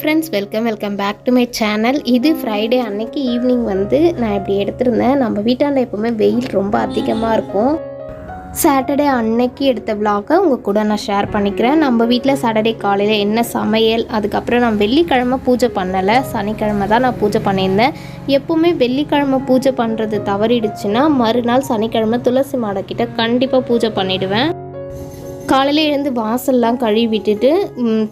Friends welcome welcome back to my channel இது Friday அன்னைக்கு evening வந்து நான் இப்படி எடுத்திருந்தேன். நம்ம வீட்டாண்ட எப்போவுமே வெயில் ரொம்ப அதிகமாக இருக்கும். சாட்டர்டே அன்னைக்கு எடுத்த vlog-அ உங்கள் கூட நான் ஷேர் பண்ணிக்கிறேன். நம்ம வீட்டில் சாட்டர்டே காலையில் என்ன சமையல் அதுக்கப்புறம் நான் வெள்ளிக்கிழமை பூஜை பண்ணலை. சனிக்கிழமை தான் நான் பூஜை பண்ணியிருந்தேன். எப்போவுமே வெள்ளிக்கிழமை பூஜை பண்ணுறது தவறிடுச்சுன்னா மறுநாள் சனிக்கிழமை துளசி மாடக்கிட்ட கண்டிப்பாக பூஜை பண்ணிவிடுவேன் காலையில் எழுந்து வாசல்லாம் கழுவி விட்டுட்டு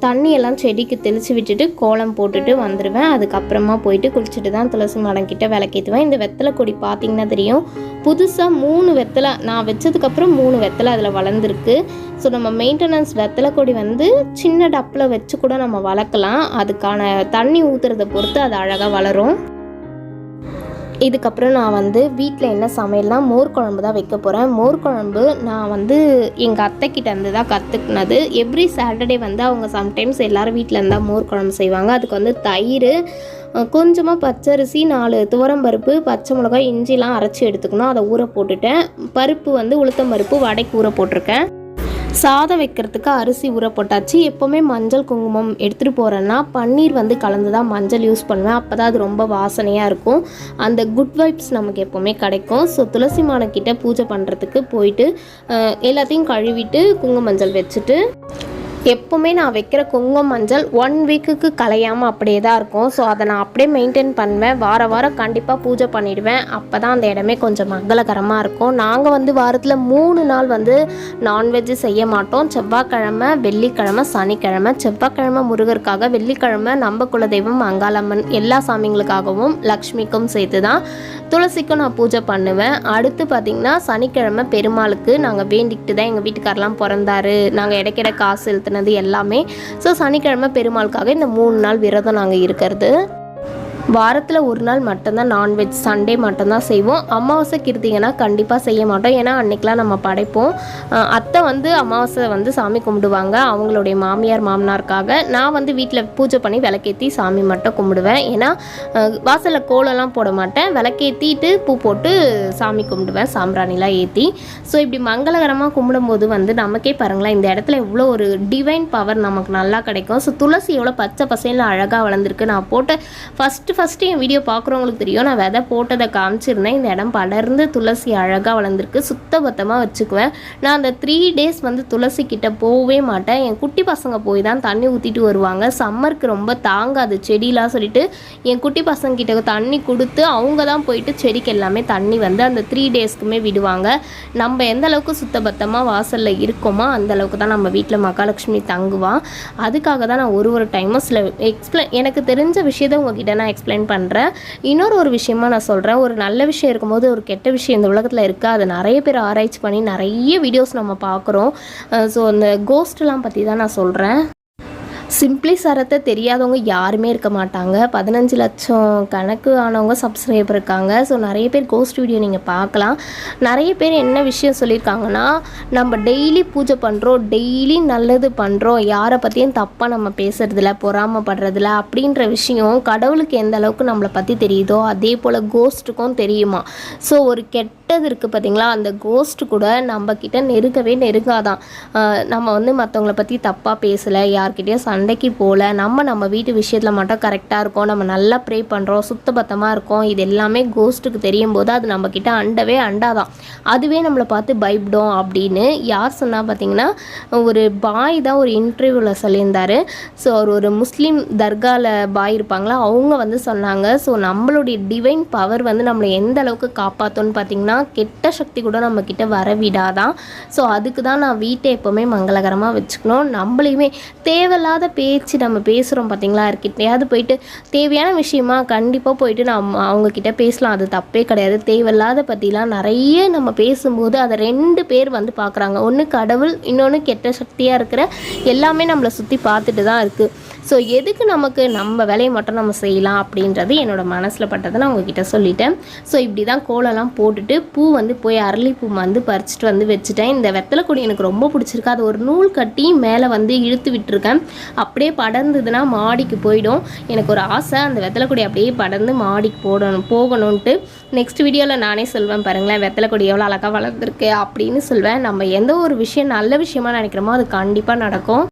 தண்ணியெல்லாம் செடிக்கு தெளித்து விட்டுட்டு கோலம் போட்டுட்டு வந்துடுவேன் அதுக்கப்புறமா போயிட்டு குளிச்சுட்டு தான் துளசி மடங்கிட்ட விளக்கேற்றுவேன் இந்த வெத்தலை கொடி பார்த்திங்கன்னா தெரியும். புதுசாக மூணு வெத்தலை நான் வச்சதுக்கப்புறம் மூணு வெத்தலை அதில் வளர்ந்துருக்கு. ஸோ நம்ம மெயின்டெனன்ஸ் வெத்தலை கொடி வந்து சின்ன டப்பில் வச்சு கூட நம்ம வளர்க்கலாம். அதுக்கான தண்ணி ஊற்றுறதை பொறுத்து அது அழகாக வளரும். இதுக்கப்புறம் நான் வந்து வீட்டில் என்ன சமையல்னா மோர் குழம்பு தான் வைக்க போகிறேன் மோர் குழம்பு நான் வந்து எங்கள் அத்தைக்கிட்டேருந்து தான் கற்றுக்கினது எவ்ரி சாட்டர்டே வந்து அவங்க சம்டைம்ஸ் எல்லோரும் வீட்டில் இருந்தால் மோர் குழம்பு செய்வாங்க. அதுக்கு வந்து தயிர் கொஞ்சமாக பச்சரிசி நாலு துவரம்பருப்பு பச்சை மிளகாய் இஞ்சிலாம் அரைச்சி எடுத்துக்கணும். அதை ஊற போட்டுட்டேன். பருப்பு வந்து உளுத்தம் பருப்பு வடைக்கு ஊற போட்டிருக்கேன். சாதம் வைக்கிறதுக்கு அரிசி ஊற போட்டாச்சு. எப்போவுமே மஞ்சள் குங்குமம் எடுத்துகிட்டு போகிறேன்னா பன்னீர் வந்து கலந்து தான் மஞ்சள் யூஸ் பண்ணுவேன். அப்போ தான் அது ரொம்ப வாசனையாக இருக்கும். அந்த குட் வைப்ஸ் நமக்கு எப்போவுமே கிடைக்கும். ஸோ துளசி மாடக்கிட்ட பூஜை பண்ணுறதுக்கு போயிட்டு எல்லாத்தையும் கழுவிட்டு குங்கும மஞ்சள் வச்சுட்டு எப்போவுமே நான் வைக்கிற குங்குமம் மஞ்சள் ஒன் வீக்குக்கு கலையாமல் அப்படியே தான் இருக்கும். ஸோ அதை நான் அப்படியே மெயின்டைன் பண்ணுவேன். வார வாரம் கண்டிப்பாக பூஜை பண்ணிடுவேன். அப்போ தான் அந்த இடமே கொஞ்சம் மங்களகரமாக இருக்கும். நாங்கள் வந்து வாரத்தில் மூணு நாள் வந்து நான்வெஜ் செய்ய மாட்டோம். செவ்வாய்க்கிழமை வெள்ளிக்கிழமை சனிக்கிழமை செவ்வாய்க்கிழமை முருகருக்காக வெள்ளிக்கிழமை நம்ம குலதெய்வம் அங்காளம்மன் எல்லா சாமிங்களுக்காகவும் லக்ஷ்மிக்கும் சேர்த்து தான் துளசிக்கும் நான் பூஜை பண்ணுவேன். அடுத்து பார்த்திங்கன்னா சனிக்கிழமை பெருமாளுக்கு நாங்கள் வேண்டிக்கிட்டு தான் எங்கள் வீட்டுக்காரெலாம் பிறந்தாரு. நாங்கள் இடைக்கிட காசு பண்ணது எல்லாமே. ஸோ சனிக்கிழமை பெருமாளுக்காக இந்த மூணு நாள் விரதம் நாங்கள் இருக்கிறது. வாரத்தில் ஒரு நாள் மட்டும்தான் நான்வெஜ் சண்டே மட்டும்தான் செய்வோம். அமாவாசை கிருத்திங்கன்னா கண்டிப்பாக செய்ய மாட்டோம். ஏன்னா அன்னைக்கெலாம் நம்ம படைப்போம். அத்தை வந்து அமாவாசை வந்து சாமி கும்பிடுவாங்க. அவங்களுடைய மாமியார் மாமனாருக்காக. நான் வந்து வீட்டில் பூஜை பண்ணி விளக்கேற்றி சாமி மட்டும் கும்பிடுவேன். ஏன்னா வாசலில் கோலம்லாம் போட மாட்டேன். விளக்கேற்றிட்டு பூ போட்டு சாமி கும்பிடுவேன். சாம்பிராணிலாம் ஏற்றி ஸோ இப்படி மங்களகரமாக கும்பிடும்போது வந்து நமக்கே பாருங்களேன் இந்த இடத்துல எவ்வளோ ஒரு டிவைன் பவர் நமக்கு நல்லா கிடைக்கும். ஸோ துளசி எவ்வளோ பச்சை பசையில் அழகாக வளர்ந்துருக்கு. நான் போட்ட ஃபஸ்ட்டு ஃபஸ்ட்டு என் வீடியோ பார்க்குறவங்களுக்கு தெரியும். நான் விதை போட்டதை காமிச்சிருந்தேன். இந்த இடம் படர்ந்து துளசி அழகாக வளர்ந்துருக்கு. சுத்தபத்தமாக வச்சுக்குவேன். நான் அந்த த்ரீ டேஸ் வந்து துளசி கிட்ட போகவே மாட்டேன். என் குட்டி பசங்க போய் தான் தண்ணி ஊற்றிட்டு வருவாங்க. சம்மருக்கு ரொம்ப தாங்காது செடிலாம் சொல்லிட்டு என் குட்டி பசங்க கிட்ட தண்ணி கொடுத்து அவங்க தான் போயிட்டு செடிக்கு எல்லாமே தண்ணி வந்து அந்த த்ரீ டேஸ்க்குமே விடுவாங்க. நம்ம எந்த அளவுக்கு சுத்தபத்தமாக வாசலில் இருக்கோமோ அந்த அளவுக்கு தான் நம்ம வீட்டில் மகாலட்சுமி தங்குவான் அதுக்காக தான் நான் ஒரு ஒரு டைமும் சில எக்ஸ்பிளைன் எனக்கு தெரிஞ்ச விஷயத்த உங்ககிட்ட நான் எக்ஸ்பிளைன் பண்ணுறேன் இன்னொரு ஒரு விஷயமா நான் சொல்கிறேன் ஒரு நல்ல விஷயம் இருக்கும்போது ஒரு கெட்ட விஷயம் இந்த உலகத்தில் இருக்கா? அது நிறைய பேர் ஆராய்ச்சி பண்ணி நிறைய வீடியோஸ் நம்ம பார்க்குறோம். ஸோ அந்த கோஸ்ட்லாம் பற்றி தான் நான் சொல்கிறேன் சிம்பிளி சரத்தை தெரியாதவங்க யாருமே இருக்க மாட்டாங்க. பதினஞ்சு லட்சம் கணக்கு ஆனவங்க சப்ஸ்கிரைபர் இருக்காங்க. ஸோ நிறைய பேர் கோஸ்ட் வீடியோ நீங்கள் பார்க்கலாம். நிறைய பேர் என்ன விஷயம் சொல்லியிருக்காங்கன்னா நம்ம டெய்லி பூஜை பண்ணுறோம் டெய்லி நல்லது பண்ணுறோம் யாரை பற்றியும் தப்பாக நம்ம பேசுறதில்ல பொறாமப்படுறதில்ல அப்படின்ற விஷயம் கடவுளுக்கு எந்த அளவுக்கு நம்மளை பற்றி தெரியுதோ அதே போல் கோஸ்ட்டுக்கும் தெரியுமா? ஸோ ஒரு கெட்டது இருக்குது பார்த்தீங்களா அந்த கோஸ்ட் கூட நம்மக்கிட்ட நெருங்கவே நெருங்காதான். நம்ம வந்து மற்றவங்கள பற்றி தப்பாக பேசலை யார்கிட்டயும் சண்டைக்கு போகல நம்ம நம்ம வீட்டு விஷயத்தில் மட்டும் கரெக்டாக இருக்கோம். நம்ம நல்லா ப்ரே பண்ணுறோம் சுத்தபத்தமாக இருக்கோம். இது எல்லாமே கோஸ்ட்டுக்கு தெரியும் போது அது நம்மக்கிட்ட அண்டவே அண்டாதான். அதுவே நம்மளை பார்த்து பயப்படும் அப்படின்னு யார் சொன்னால் பார்த்தீங்கன்னா ஒரு பாய் தான் ஒரு இன்டர்வியூவில் சொல்லியிருந்தார். ஸோ அவர் ஒரு முஸ்லீம் தர்காவில் பாய் இருப்பாங்களா அவங்க வந்து சொன்னாங்க. ஸோ நம்மளுடைய டிவைன் பவர் வந்து நம்மளை எந்த அளவுக்கு காப்பாற்றும்னு பார்த்தீங்கன்னா கெட்ட சக்தி கூட நம்மக்கிட்ட வரவிடாதான். ஸோ அதுக்கு தான் நான் வீட்டை எப்போவுமே மங்களகரமாக வச்சுக்கணும். நம்மளையுமே தேவையில்லாத பேச்சு நம்ம பேசுகிறோம் பார்த்தீங்களா யார்கிட்டயாவது போயிட்டு தேவையான விஷயமா கண்டிப்பாக போயிட்டு நம்ம அவங்கக்கிட்ட பேசலாம். அது தப்பே கிடையாது. தேவையில்லாத பற்றிலாம் நிறைய நம்ம பேசும்போது அதை ரெண்டு பேர் வந்து பார்க்குறாங்க ஒன்று கடவுள் இன்னொன்று கெட்ட சக்தியாக இருக்கிற எல்லாமே நம்மளை சுற்றி பார்த்துட்டு தான் இருக்குது ஸோ எதுக்கு நமக்கு நம்ம வேலையை மட்டும் நம்ம செய்யலாம் அப்படின்றது என்னோட மனசில் பட்டதை நான் உங்ககிட்ட சொல்லிட்டேன். ஸோ இப்படி தான் கோலம்லாம் போட்டுட்டு பூ வந்து போய் அரளிப்பூ வந்து பறிச்சுட்டு வந்து வச்சுட்டேன். இந்த வெத்தலை கொடி எனக்கு ரொம்ப பிடிச்சிருக்கு. அது ஒரு நூல் கட்டி மேலே வந்து இழுத்து விட்டுருக்கேன். அப்படியே படர்ந்ததுன்னா மாடிக்கு போயிடும். எனக்கு ஒரு ஆசை அந்த வெத்தலை கொடி அப்படியே படர்ந்து மாடிக்கு போடணும் போகணுன்ட்டு நெக்ஸ்ட் வீடியோவில் நானே சொல்வேன் பாருங்களேன் வெத்தலை கொடி எவ்வளோ அழகாக வளர்ந்துருக்கு அப்படின்னு சொல்வேன். நம்ம எந்த ஒரு விஷயம் நல்ல விஷயமா நினைக்கிறோமோ அது கண்டிப்பாக நடக்கும்.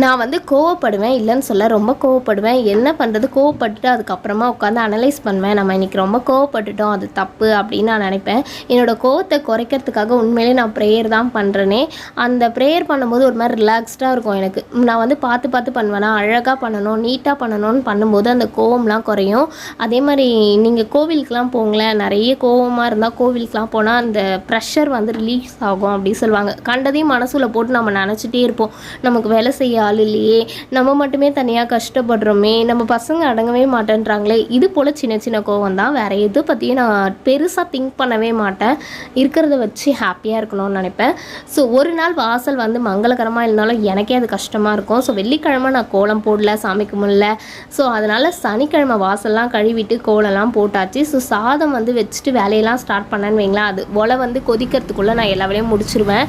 நான் வந்து கோவப்படுவேன் இல்லைன்னு சொல்ல ரொம்ப கோவப்படுவேன். என்ன பண்ணுறது கோவப்பட்டுட்டு அதுக்கப்புறமா உட்காந்து அனலைஸ் பண்ணுவேன். நம்ம இன்றைக்கி ரொம்ப கோவப்பட்டுட்டோம். அது தப்பு அப்படின்னு நான் நினைப்பேன். என்னோடய கோவத்தை குறைக்கிறதுக்காக உண்மையிலே நான் ப்ரேயர் தான் பண்ணுறேனே அந்த ப்ரேயர் பண்ணும்போது ஒரு மாதிரி ரிலாக்ஸ்டாக இருக்கும் எனக்கு. நான் வந்து பார்த்து பார்த்து பண்ணுவேனா? அழகாக பண்ணணும் நீட்டாக பண்ணணும்னு பண்ணும்போது அந்த கோவம்லாம் குறையும். அதே மாதிரி நீங்கள் கோவிலுக்கெலாம் போங்களேன். நிறைய கோவமாக இருந்தால் கோவிலுக்கெலாம் போனால் அந்த ப்ரெஷர் வந்து ரிலீஸ் ஆகும் அப்படின்னு சொல்லுவாங்க. கண்டதையும் மனசுல போட்டு நம்ம நினச்சிட்டே இருப்போம். நமக்கு வேலை செய்ய ஆள் இல்லையே நம்ம மட்டுமே தனியாக கஷ்டப்படுறோமே நம்ம பசங்க அடங்கவே மாட்டேன்றாங்களே இது போல் சின்ன சின்ன கோவம் தான். வேறு எது பற்றியும் நான் பெருசாக திங்க் பண்ணவே மாட்டேன். இருக்கிறத வச்சு ஹாப்பியாக இருக்கணும்னு நினைப்பேன். ஸோ ஒரு நாள் வாசல் வந்து மங்களகரமாக இருந்தாலும் எனக்கே அது கஷ்டமாக இருக்கும். ஸோ வெள்ளிக்கிழமை நான் கோலம் போடல சாமி கும்பிடல. ஸோ அதனால் சனிக்கிழமை வாசல்லாம் கழுவிட்டு கோலம்லாம் போட்டாச்சு. ஸோ சாதம் வந்து வச்சுட்டு வேலையெல்லாம் ஸ்டார்ட் பண்ணேன்னு வைங்களேன். அது ஒலை வந்து கொதிக்கிறதுக்குள்ளே நான் எல்லா வேலையும் முடிச்சிருவேன்.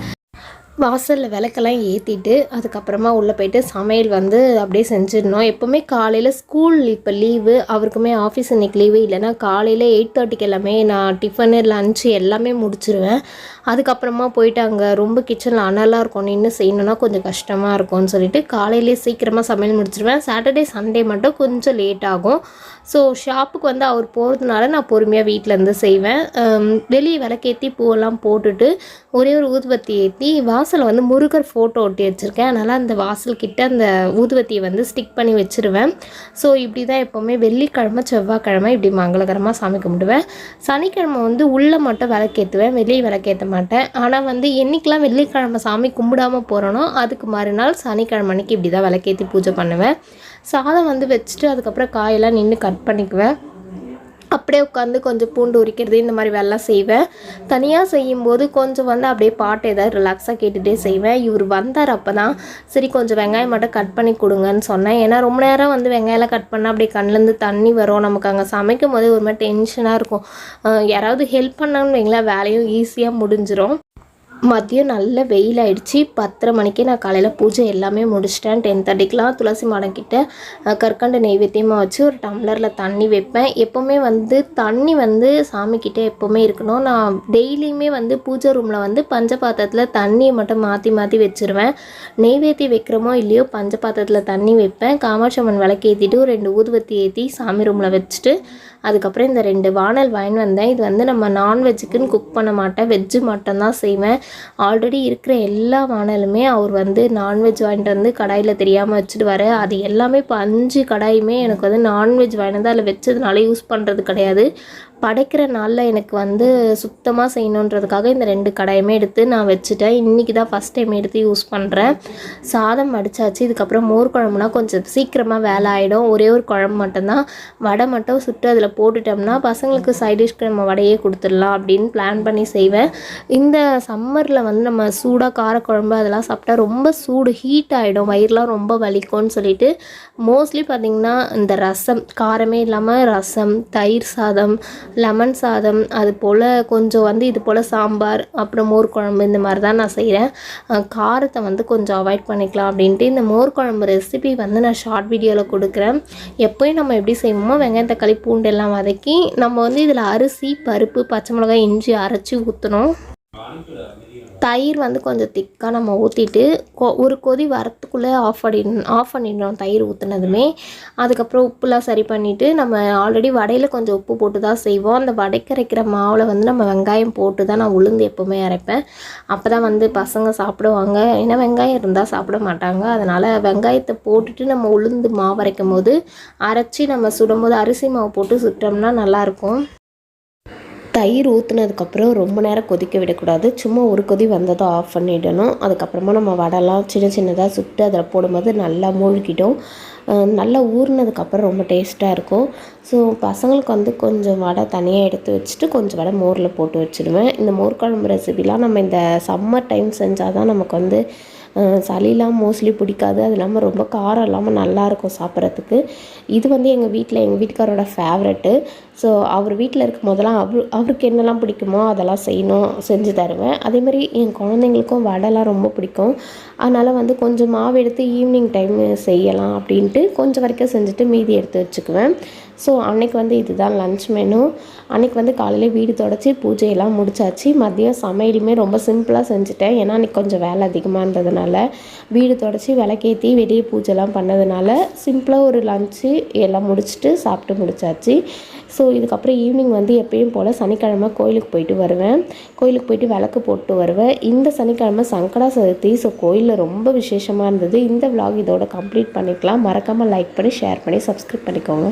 வாசலில் விளக்கெல்லாம் ஏற்றிட்டு அதுக்கப்புறமா உள்ளே போயிட்டு சமையல் வந்து அப்படியே செஞ்சிடணும். எப்போவுமே காலையில் ஸ்கூல் இப்போ லீவு அவருக்குமே ஆஃபீஸ் இன்றைக்கி லீவு இல்லைன்னா காலையில் எயிட் தேர்ட்டிக்கு எல்லாமே நான் டிஃபனு லஞ்சு எல்லாமே முடிச்சிருவேன். அதுக்கப்புறமா போயிட்டு அங்கே ரொம்ப கிச்சனில் அனலாக இருக்கும். நின்று செய்யணுன்னா கொஞ்சம் கஷ்டமாக இருக்கும்னு சொல்லிட்டு காலையிலே சீக்கிரமாக சமையல் முடிச்சிருவேன். சாட்டர்டே சண்டே மட்டும் கொஞ்சம் லேட் ஆகும். ஸோ ஷாப்புக்கு வந்து அவர் போகிறதுனால நான் பொறுமையாக வீட்டிலேருந்து செய்வேன். வெளியே விளக்கேற்றி பூவெல்லாம் போட்டுட்டு ஒரே ஒரு ஊதுபத்தி ஏற்றி வாசலை வந்து முருகர் ஃபோட்டோ ஒட்டி வச்சுருக்கேன். அதனால் அந்த வாசல் கிட்ட அந்த ஊதுபத்தியை வந்து ஸ்டிக் பண்ணி வச்சுருவேன். ஸோ இப்படி தான் எப்போவுமே வெள்ளிக்கிழமை செவ்வாய்க்கிழமை இப்படி மங்களகரமாக சாமி கும்பிடுவேன். சனிக்கிழமை வந்து உள்ளே மட்டும் விளக்கேற்றுவேன் வெளியே விளக்கேற்ற மாட்டேன். ஆனால் வந்து என்னைக்கெல்லாம் வெள்ளிக்கிழமை சாமி கும்பிடாம போகிறேனோ அதுக்கு மறுநாள் சனிக்கிழமை அன்னைக்கு இப்படி தான் விளக்கேற்றி பூஜை பண்ணுவேன். சாதம் வந்து வச்சுட்டு அதுக்கப்புறம் காயெல்லாம் நின்று கட் பண்ணிக்குவேன். அப்படியே உட்காந்து கொஞ்சம் பூண்டு உரிக்கிறது இந்த மாதிரி வேலைலாம் செய்வேன். தனியாக செய்யும்போது கொஞ்சம் வந்து அப்படியே பாட்டு ஏதாவது ரிலாக்ஸாக கேட்டுகிட்டே செய்வேன். இவர் வந்தார் அப்போ தான் சரி கொஞ்சம் வெங்காயம் மட்டும் கட் பண்ணி கொடுங்கன்னு சொன்னேன். ஏன்னா ரொம்ப நேரம் வந்து வெங்காயம்லாம் கட் பண்ணால் அப்படியே கண்ணிலேருந்து தண்ணி வரும் நமக்கு. அங்கே சமைக்கும் போது ஒரு மாதிரி டென்ஷனாக இருக்கும். யாராவது ஹெல்ப் பண்ணாங்கன்னு வைங்களேன் வேலையும் ஈஸியாக முடிஞ்சிடும் மதியம் நல்ல வெயில் ஆயிடுச்சு பத்தரை மணிக்கே நான் காலையில் பூஜை எல்லாமே முடிச்சிட்டேன். டென் தேர்ட்டிக்கெலாம் துளசி மாடங்கிட்ட கற்கண்டு நெய்வேத்தியமாக வச்சு ஒரு டம்ளரில் தண்ணி வைப்பேன். எப்போவுமே வந்து தண்ணி வந்து சாமிக்கிட்டே எப்போவுமே இருக்கணும். நான் டெய்லியுமே வந்து பூஜை ரூமில் வந்து பஞ்சபாத்திரத்தில் தண்ணியை மட்டும் மாற்றி மாற்றி வச்சுருவேன். நெய்வேத்தியம் வைக்கிறோமோ இல்லையோ பஞ்சபாத்திரத்தில் தண்ணி வைப்பேன். காமாட்சி அம்மன் விளக்கு ஏற்றிட்டு ரெண்டு ஊதுவத்தி ஏற்றி சாமி ரூமில் வச்சுட்டு அதுக்கப்புறம் இந்த ரெண்டு வானல் வாங்கி வந்தேன். இது வந்து நம்ம நான்வெஜ்ஜுக்குன்னு குக் பண்ண மாட்டேன். வெஜ்ஜு மட்டும்தான் செய்வேன். ஆல்ரெடி இருக்கிற எல்லா வானலுமே அவர் வந்து நான்வெஜ் வாங்கிட்டு வந்து கடாயில் தெரியாமல் வச்சுட்டு வர அது எல்லாமே இப்போ அஞ்சு கடாயுமே எனக்கு வந்து நான்வெஜ் வாங்கிட்டு வந்து அதில் வச்சதுனால யூஸ் பண்ணுறது கிடையாது. படைக்கிற நாளில் எனக்கு வந்து சுத்தமாக செய்யணுன்றதுக்காக இந்த ரெண்டு கடாயுமே எடுத்து நான் வச்சுட்டேன். இன்றைக்கி தான் ஃபஸ்ட் டைம் எடுத்து யூஸ் பண்ணுறேன் சாதம் வடிச்சாச்சு இதுக்கப்புறம் மோர் குழம்புனா கொஞ்சம் சீக்கிரமாக வேலை ஆகிடும் ஒரே ஒரு குழம்பு மட்டும்தான். வடை மட்டும் சுட்டு அதில் போட்டுட்டோம்னா பசங்களுக்கு சைட் நம்ம வடையே கொடுத்துடலாம் அப்படின்னு பிளான் பண்ணி செய்வேன். இந்த சம்மரில் வந்து நம்ம சூடாக காரக்குழம்பு அதெல்லாம் சாப்பிட்டா ரொம்ப சூடு ஹீட் ஆகிடும் வயிறுலாம் ரொம்ப வலிக்கும்னு சொல்லிட்டு மோஸ்ட்லி பார்த்திங்கன்னா இந்த ரசம் காரமே இல்லாமல் ரசம் தயிர் சாதம் லெமன் சாதம் அது போல் கொஞ்சம் வந்து இது போல் சாம்பார் அப்புறம் மோர் குழம்பு இந்த மாதிரி தான் நான் செய்கிறேன் காரத்தை வந்து கொஞ்சம் அவாய்ட் பண்ணிக்கலாம் அப்படின்ட்டு இந்த மோர் குழம்பு ரெசிபி வந்து நான் ஷார்ட் வீடியோவில் கொடுக்குறேன். எப்போயும் நம்ம எப்படி செய்வோமோ வெங்காயம் தக்காளி பூண்டு எல்லாம் வதக்கி நம்ம வந்து இதில் அரிசி பருப்பு பச்சை மிளகாய் இஞ்சி அரைச்சி ஊற்றணும் தயிர் வந்து கொஞ்சம் திக்காக நம்ம ஊற்றிட்டு கொ ஒரு கொதி வரத்துக்குள்ளே ஆஃப் பண்ணி ஆஃப் பண்ணிடணும் தயிர் ஊற்றுனதுமே அதுக்கப்புறம் உப்புலாம் சரி பண்ணிவிட்டு நம்ம ஆல்ரெடி வடையில் கொஞ்சம் உப்பு போட்டு தான் செய்வோம். அந்த வடைக்கரைக்கிற மாவில் வந்து நம்ம வெங்காயம் போட்டு தான் நான் உளுந்து எப்போவுமே அரைப்பேன். அப்போ தான் வந்து பசங்க சாப்பிடுவாங்க. ஏன்னா வெங்காயம் இருந்தால் சாப்பிட மாட்டாங்க. அதனால் வெங்காயத்தை போட்டுட்டு நம்ம உளுந்து மாவு அரைக்கும் போது அரைச்சி நம்ம சுடும்போது அரிசி மாவு போட்டு சுட்டோம்னா நல்லாயிருக்கும் தயிர் ஊற்றுனதுக்கப்புறம் ரொம்ப நேரம் கொதிக்க விடக்கூடாது. சும்மா ஒரு கொதி வந்ததும் ஆஃப் பண்ணிடணும். அதுக்கப்புறமா நம்ம வடைலாம் சின்ன சின்னதாக சுட்டு அதில் போடும்போது நல்லா மூழ்கிடும். நல்லா ஊறினதுக்கப்புறம் ரொம்ப டேஸ்ட்டாக இருக்கும். ஸோ பசங்களுக்கு வந்து கொஞ்சம் வடை தனியாக எடுத்து வச்சுட்டு கொஞ்சம் வடை மோரில் போட்டு வச்சுடுவேன் இந்த மோர் குழம்பு ரெசிபிலாம் நம்ம இந்த சம்மர் டைம் செஞ்சால் தான் நமக்கு வந்து சளிலாம் மோஸ்ட்லி பிடிக்காது. அது இல்லாமல் ரொம்ப காரம் இல்லாமல் நல்லாயிருக்கும் சாப்பிட்றதுக்கு. இது வந்து எங்கள் வீட்டில் எங்கள் வீட்டுக்காரோட ஃபேவரெட்டு ஸோ அவர் வீட்டில் இருக்கும் போதெல்லாம் அவரு அவருக்கு என்னெல்லாம் பிடிக்குமோ அதெல்லாம் செய்யணும் செஞ்சு தருவேன். அதே மாதிரி என் குழந்தைங்களுக்கும் வடைலாம் ரொம்ப பிடிக்கும். அதனால் வந்து கொஞ்சம் மாவு எடுத்து ஈவினிங் டைம் செய்யலாம் அப்படின்ட்டு கொஞ்சம் வரைக்கும் செஞ்சுட்டு மீதி எடுத்து வச்சுக்குவேன். ஸோ அன்றைக்கி வந்து இதுதான் லன்ச் மெனு அன்னைக்கு வந்து காலையில் வீடு தொடச்சி பூஜையெல்லாம் முடிச்சாச்சு. மதியம் சமையலுமே ரொம்ப சிம்பிளாக செஞ்சுட்டேன். ஏன்னா அன்றைக்கி கொஞ்சம் வேலை அதிகமாக இருந்ததுனால. வீடு தொடச்சி விளக்கேற்றி வெளியே பூஜைலாம் பண்ணதுனால சிம்பிளாக ஒரு லன்ச்சு எல்லாம் முடிச்சுட்டு சாப்பிட்டு முடிச்சாச்சு. ஸோ இதுக்கப்புறம் ஈவினிங் வந்து எப்பயும் போல் சனிக்கிழமை கோயிலுக்கு போயிட்டு வருவேன். கோயிலுக்கு போயிட்டு விளக்கு போட்டு வருவேன். இந்த சனிக்கிழமை சங்கடா சதுர்த்தி ஸோ கோயிலில் ரொம்ப விசேஷமாக இருந்தது. இந்த விளாக் இதோட கம்ப்ளீட் பண்ணிக்கலாம். மறக்காமல் லைக் பண்ணி ஷேர் பண்ணி சப்ஸ்கிரைப் பண்ணிக்கோங்க.